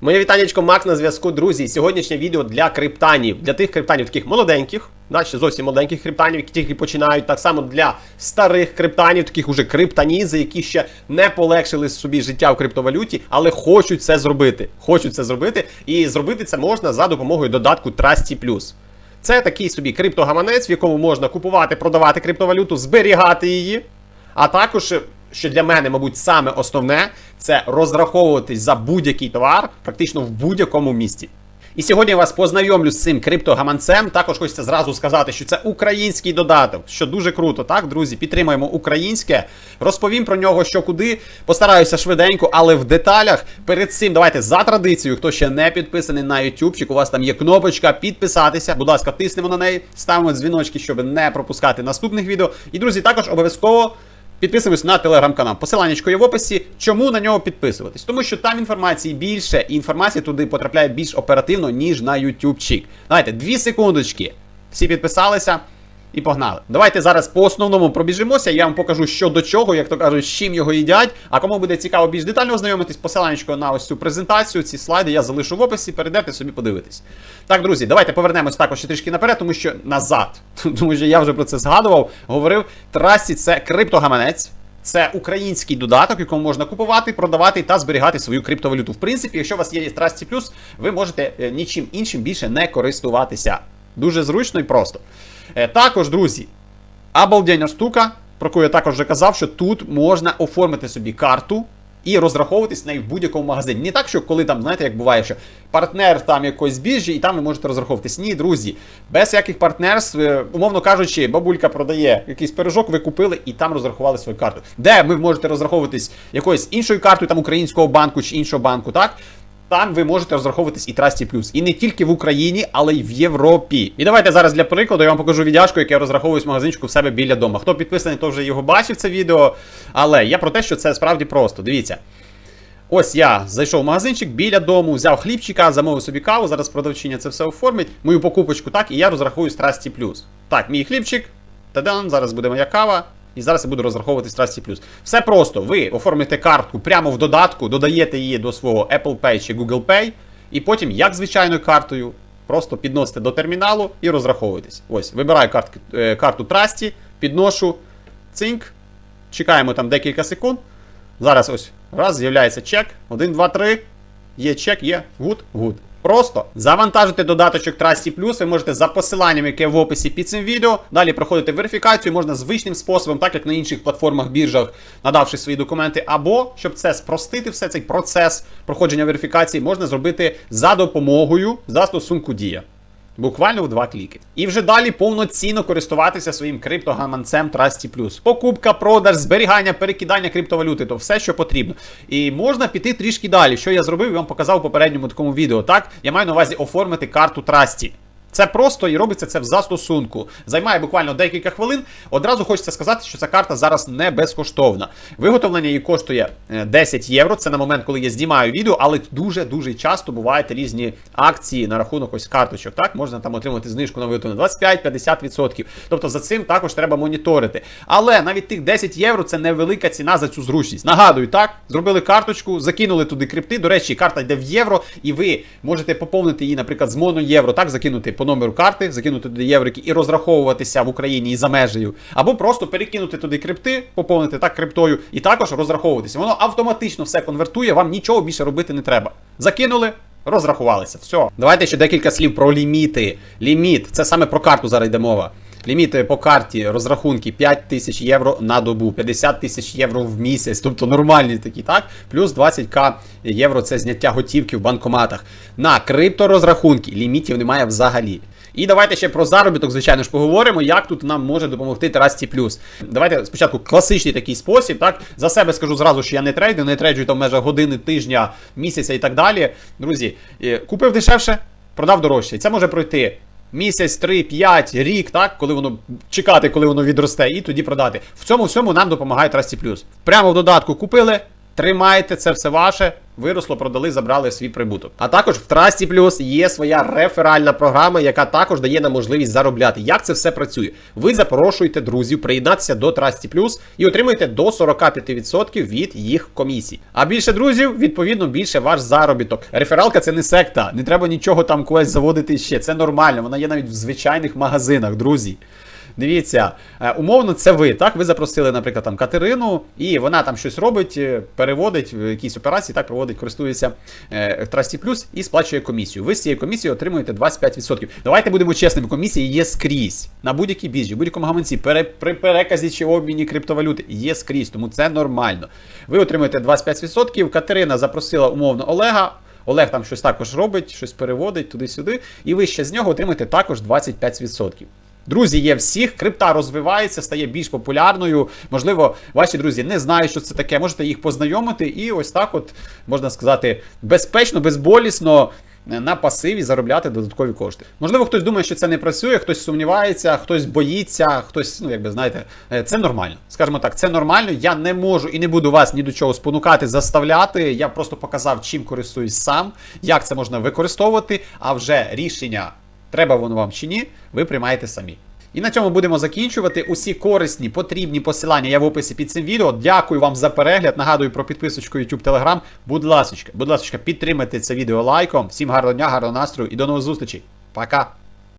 Моє вітаннячко Макс на зв'язку, друзі. Сьогоднішнє відео для криптанів, для тих криптанів, таких молоденьких, да, зовсім молоденьких криптанів, які тільки починають. Так само для старих криптанів, таких уже криптанізи, які ще не полегшили собі життя в криптовалюті, але хочуть це зробити. Хочуть це зробити, і зробити це можна за допомогою додатку Trusty+. Це такий собі криптогаманець, в якому можна купувати, продавати криптовалюту, зберігати її. А також, що для мене, мабуть, саме основне, це розраховуватись за будь-який товар практично в будь-якому місті. І сьогодні я вас познайомлю з цим криптогаманцем. Також хочеться зразу сказати, що це український додаток, що дуже круто, так, друзі, підтримуємо українське. Розповім про нього, що куди. Постараюся швиденько, але в деталях. Перед цим давайте за традицією, хто ще не підписаний на YouTube, у вас там є кнопочка підписатися. Будь ласка, тиснемо на неї, ставимо дзвіночки, щоб не пропускати наступних відео. І друзі, також обов'язково. Підписуємось на телеграм-канал. Посиланнячко є в описі. Чому на нього підписуватись? Тому що там інформації більше, і інформація туди потрапляє більш оперативно, ніж на ютубчик. Давайте, дві секундочки. Всі підписалися і погнали. Давайте зараз по основному пробіжимося. Я вам покажу, що до чого, як то кажуть, з чим його їдять. А кому буде цікаво більш детально ознайомитись, посиланнячко на ось цю презентацію, ці слайди я залишу в описі, перейдете собі подивитись. Так, друзі, давайте повернемось також ще трішки наперед, тому що назад. Тому що я вже про це згадував, говорив. Трасі це криптогаманець. Це український додаток, якому можна купувати, продавати та зберігати свою криптовалюту. В принципі, якщо у вас є Trusty Plus, ви можете е, нічим іншим більше не користуватися. Дуже зручно і просто. Е, Також, друзі, обалденна штука, про яку я також вже казав, що тут можна оформити собі карту і розраховуватись нею в будь-якому магазині. Не так, що коли там, знаєте, як буває, що партнер там якоїсь біржі, і там ви можете розраховуватись. Ні, друзі, без яких партнерств, е, умовно кажучи, бабулька продає якийсь пирожок, ви купили і там розрахували свою карту. Де ви можете розраховуватись якоюсь іншою картою, там українського банку чи іншого банку, так? Там ви можете розраховуватись і Trusty Plus. І не тільки в Україні, але й в Європі. І давайте зараз для прикладу я вам покажу віддяжку, яке я розраховуюсь в магазинчику в себе біля дома. Хто підписаний, то вже його бачив це відео. Але я про те, що це справді просто. Дивіться. Ось я зайшов в магазинчик біля дому, взяв хлібчика, замовив собі каву. Зараз продавчиня це все оформить. Мою покупочку так, і я розрахую Trusty Plus. Так, мій хлібчик. Тадан, зараз буде моя кава. І зараз я буду розраховувати Trusty Plus. Все просто. Ви оформите картку прямо в додатку, додаєте її до свого Apple Pay чи Google Pay, і потім, як звичайною картою, просто підносите до терміналу і розраховуєтесь. Ось, вибираю картки, е, карту Trusty, підношу цинк, чекаємо там декілька секунд. Зараз ось раз, з'являється чек. Один, два, три. Є чек, є гуд, гуд. Просто завантажити додаточок Trusty Plus ви можете за посиланням, яке в описі під цим відео. Далі проходити верифікацію можна звичним способом, так як на інших платформах, біржах, надавши свої документи. Або щоб це спростити, все цей процес проходження верифікації, можна зробити за допомогою застосунку Дія. Буквально в два кліки. І вже далі повноцінно користуватися своїм криптогаманцем Trusty+. Покупка, продаж, зберігання, перекидання криптовалюти то все, що потрібно. І можна піти трішки далі. Що я зробив, я вам показав у попередньому такому відео. Так, я маю на увазі оформити карту Trusty. Це просто і робиться це в застосунку. Займає буквально декілька хвилин. Одразу хочеться сказати, що ця карта зараз не безкоштовна. Виготовлення її коштує е, 10 євро. Це на момент, коли я знімаю відео, але дуже-дуже часто бувають різні акції на рахунок ось карточок. Так, можна там отримати знижку на виготовлення 25-50%. Тобто за цим також треба моніторити. Але навіть тих 10 євро це невелика ціна за цю зручність. Нагадую, так, зробили карточку, закинули туди крипти. До речі, карта йде в євро, і ви можете поповнити її, наприклад, з моно євро, так, закинути по номеру карти, закинути туди єврики і розраховуватися в Україні і за межею, або просто перекинути туди крипти, поповнити так криптою, і також розраховуватися. Воно автоматично все конвертує, вам нічого більше робити не треба. Закинули. Розрахувалися, все. Давайте ще декілька слів про ліміти. Ліміт це саме про карту зараз йде мова. Ліміти по карті розрахунки 5 тисяч євро на добу, 50 тисяч євро в місяць, тобто нормальні такі, так? Плюс 20к євро це зняття готівки в банкоматах. На крипторозрахунки лімітів немає взагалі. І давайте ще про заробіток, звичайно ж, поговоримо, як тут нам може допомогти Трасті Плюс. Давайте спочатку класичний такий спосіб. Так, за себе скажу зразу, що я не трейдер, не трейджую там в межах години, тижня, місяця і так далі. Друзі, е, купив дешевше, продав дорожче. Це може пройти. Місяць, три, п'ять, рік, так, коли воно чекати, коли воно відросте, і тоді продати. В цьому всьому нам допомагає Trusty Plus. Прямо в додатку купили, Тримайте це все ваше. Виросло, продали, забрали свій прибуток. А також в Trusty Plus є своя реферальна програма, яка також дає нам можливість заробляти. Як це все працює? Ви запрошуєте друзів приєднатися до Trusty Plus і отримуєте до 45% від їх комісій. А більше друзів, відповідно, більше ваш заробіток. Рефералка це не секта, не треба нічого там когось заводити ще. Це нормально. Вона є навіть в звичайних магазинах, друзі. Дивіться, е, умовно, це ви. Так, ви запросили, наприклад, там Катерину, і вона там щось робить, е, переводить в якісь операції, так проводить, користується е, Trusty Plus і сплачує комісію. Ви з цієї комісії отримуєте 25%. Давайте будемо чесними. Комісії є скрізь на будь-якій біржі, будь-якому гаманці, пере, при переказі чи обміні криптовалюти є скрізь, тому це нормально. Ви отримуєте 25%. Катерина запросила умовно Олега. Олег там щось також робить, щось переводить туди-сюди, і ви ще з нього отримаєте також 25%. Друзі, є всіх, крипта розвивається, стає більш популярною. Можливо, ваші друзі не знають, що це таке. Можете їх познайомити, і ось так, от можна сказати, безпечно, безболісно. На пасиві заробляти додаткові кошти. Можливо, хтось думає, що це не працює, хтось сумнівається, хтось боїться, хтось, ну якби знаєте, е, це нормально. Скажімо так, це нормально. Я не можу і не буду вас ні до чого спонукати, заставляти. Я просто показав, чим користуюсь сам, як це можна використовувати. А вже рішення треба воно вам чи ні, ви приймаєте самі. І на цьому будемо закінчувати. Усі корисні, потрібні посилання я в описі під цим відео. Дякую вам за перегляд. Нагадую про підписочку YouTube Telegram. Будь ласка, будь ласка, підтримайте це відео лайком. Всім гарного дня, гарного настрою і до нових зустрічей. Пока!